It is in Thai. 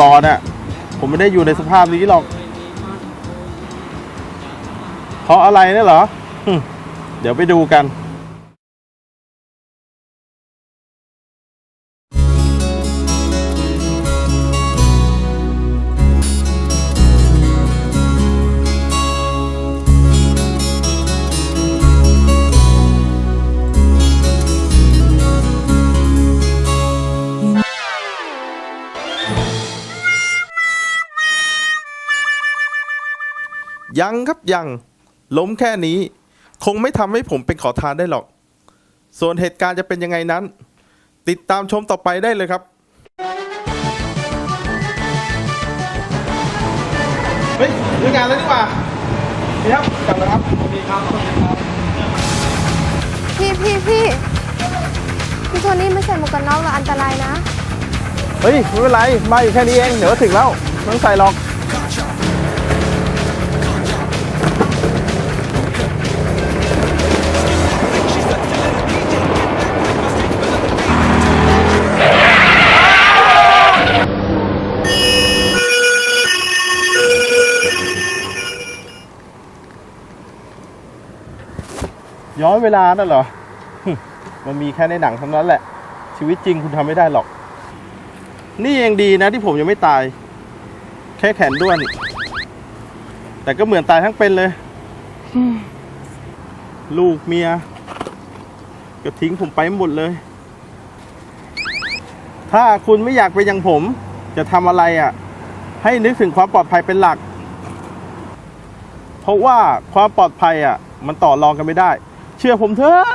กอนอะผมไม่ได้อยู่ในสภาพนี้หรอก เพราะอะไรเนี่ยเหรอ เดี๋ยวไปดูกัน ยังครับยัง ล้มแค่นี้ คงไม่ทำให้ผมเป็นขอทานได้หรอก ส่วนเหตุการณ์จะเป็นยังไงนั้น ติดตามชมต่อไปได้เลยครับ เฮ้ยเรื่องงานแล้วดีกว่านี่ครับกลับแล้วครับดีครับ พี่พี่พี่พี่โทนี่ไม่ใส่หมวกกันน็อกแล้วอันตรายนะ เฮ้ยไม่เป็นไรมาอยู่แค่นี้เอง เดี๋ยวก็ถึงแล้วไม่ต้องใส่หรอก ย้อนเวลานั่นเหรอ มันมีแค่ในหนังเท่านั้นแหละ ชีวิตจริงคุณทำไม่ได้หรอก นี่ยังดีนะที่ผมยังไม่ตาย แค่แขนด้วน แต่ก็เหมือนตายทั้งเป็นเลย ลูกเมีย ก็ทิ้งผมไปหมดเลย ถ้าคุณไม่อยากเป็นอย่างผม จะทำอะไรอะ ให้นึกถึงความปลอดภัยเป็นหลัก เพราะว่าความปลอดภัยอะ มันต่อรองกันไม่ได้ เชื่อผมเถอะ